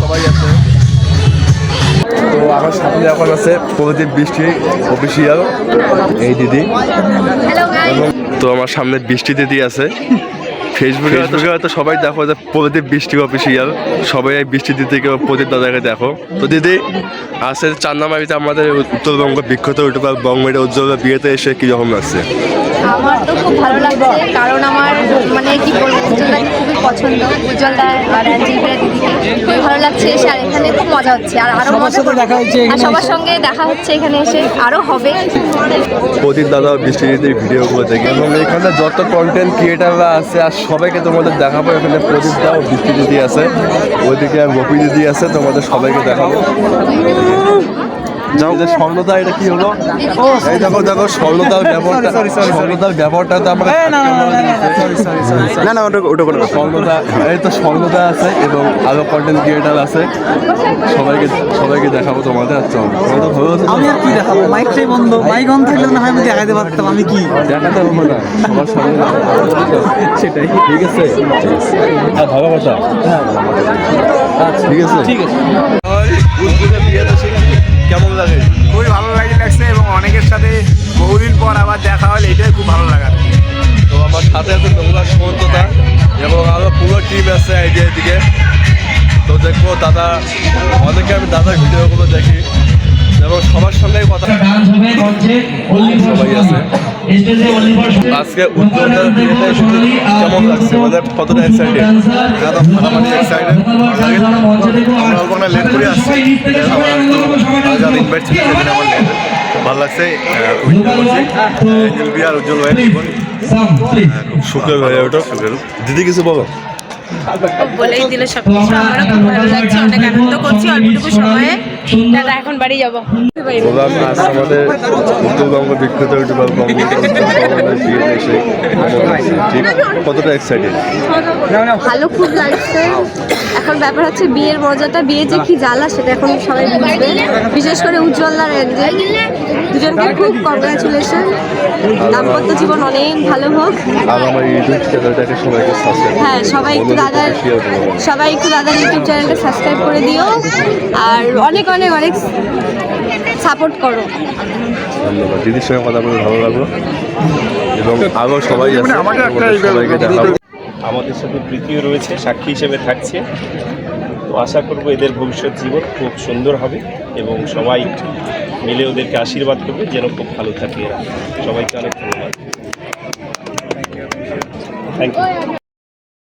সবাই আছে। তো আমার সামনে এখন আছে প্রদীপ বৃষ্টি অফিসিয়াল এই দিদি। তো আমার সামনে বৃষ্টি দিদি আছে। ফেসবুকে ফেসবুকে হয়তো সবাই দেখো যে প্রদীপ বৃষ্টি অফিসিয়াল সবাই এই বৃষ্টি দিদিকে প্রদীপ দাদাকে দেখো। তো দিদি আছে চান্দামারিতে আমাদের উত্তরবঙ্গ বিখ্যাত ইউটিউবার বঙ্গমের উজ্জ্বল বিয়েতে এসে কীরকম লাগছে? আমার তো খুব ভালো লাগছে কারণ আমার মানে কি বলব উজ্জ্বলদাকে খুবই পছন্দ উজ্জ্বলদা আর অ্যাঞ্জেলিকা দিদিকে। খুবই ভালো লাগছে এসে আর এখানে খুব মজা হচ্ছে আর আরও মজা। আর সবার সঙ্গে দেখা হচ্ছে এখানে এসে আরও হবে। প্রদীপ দাদা ও বৃষ্টি দিদির ভিডিওগুলো দেখি। এবং এখানে যত কন্টেন্ট ক্রিয়েটাররা আছে আর সবাইকে তোমাদের দেখাবো এখানে প্রদীপ দা ও বৃষ্টি দিদি আছে। ওইদিকে গোপী দিদি আছে তোমাদের সবাইকে দেখাবো। স্বর্ণদা এটা কি হলো এই দেখো দেখো স্বর্ণদার ব্যাপারটা স্বর্ণদার ব্যাপারটা তো আমরা না না ওটা ওটা কোনো স্বর্ণদা এই তো স্বর্ণদা আছে এবং আরও কন্টেন্ট ক্রিয়েটার আছে সবাইকে সবাইকে দেখাবো তোমাদের আচ্ছা তোমাদের ভালো আছে তো? আমি আর কি দেখাবো মাইকটাই বন্ধ মাইক অন থাকলে না আমি দেখাইতে পারতাম আমি কি দেখাতে হবে না সবার সঙ্গে সেটাই ঠিক আছে আর ভালো কথা ঠিক আছে ঠিক আছে কেমন লাগে? খুবই ভালো লাগে লাগছে এবং অনেকের সাথে বহুদিন পর আবার দেখা হলে এটাই খুব ভালো লাগা তো আমার সাথে আছে নোংরা সুমন্তদা এবং আরও পুরো টিম আছে আইডিয়া দিকে। তো দেখব দাদা অনেকে আমি দাদার ভিডিওগুলো দেখি। এবং সবার সঙ্গে কথা সবাই আছে। আজকে বিয়েতে কেমন লাগছে কতটা এক্সাইটেড। আমরা অল্প না করে আসছি। আমার ছিল, সেদিন আমার late। ভালো লাগছে আর উজ্জ্বল শুক্র ভাই ওটা দিদি কিছু বলো? বলেই দিল সব কিছু। আমারও খুব ভালো লাগছে অনেক আনন্দ করছি অল্পটুকু সময়ে। দাদা এখন বাড়ি যাব। বললাম আজ আমাদের উত্তরবঙ্গ বিখ্যাত কতটা এক্সাইটেড ভালো খুব লাগছে এখন ব্যাপার হচ্ছে বিয়ের মজাটা বিয়ে যে কি জ্বালা সেটা এখন সবাই বুঝবে। বিশেষ করে উজ্জ্বলদার অ্যাঞ্জেল দুজনকে খুব কংগ্রাচুলেশন দাম্পত্য জীবন অনেক ভালো হোক। আর আমার ইউটিউব চ্যানেলটাকে সবাইকে সাবস্ক্রাইব হ্যাঁ সবাই একটু দাদার সবাই একটু দাদার ইউটিউব চ্যানেলটা সাবস্ক্রাইব করে দিও। আর অনেক অনেক অনেক সাপোর্ট করো। ধন্যবাদ। দিদির সঙ্গে কথা বলে ভালো লাগল। এবং আরও সবাই আছে। সবাইকে দেখাবো। আমাদের সাথে প্রীতিও রয়েছে সাক্ষী হিসেবে থাকছে। তো আশা করব এদের ভবিষ্যৎ জীবন খুব সুন্দর হবে এবং সবাই মিলে ওদেরকে আশীর্বাদ করবে যেন খুব ভালো থাকে এরা। সবাইকে অনেক ধন্যবাদ। Thank you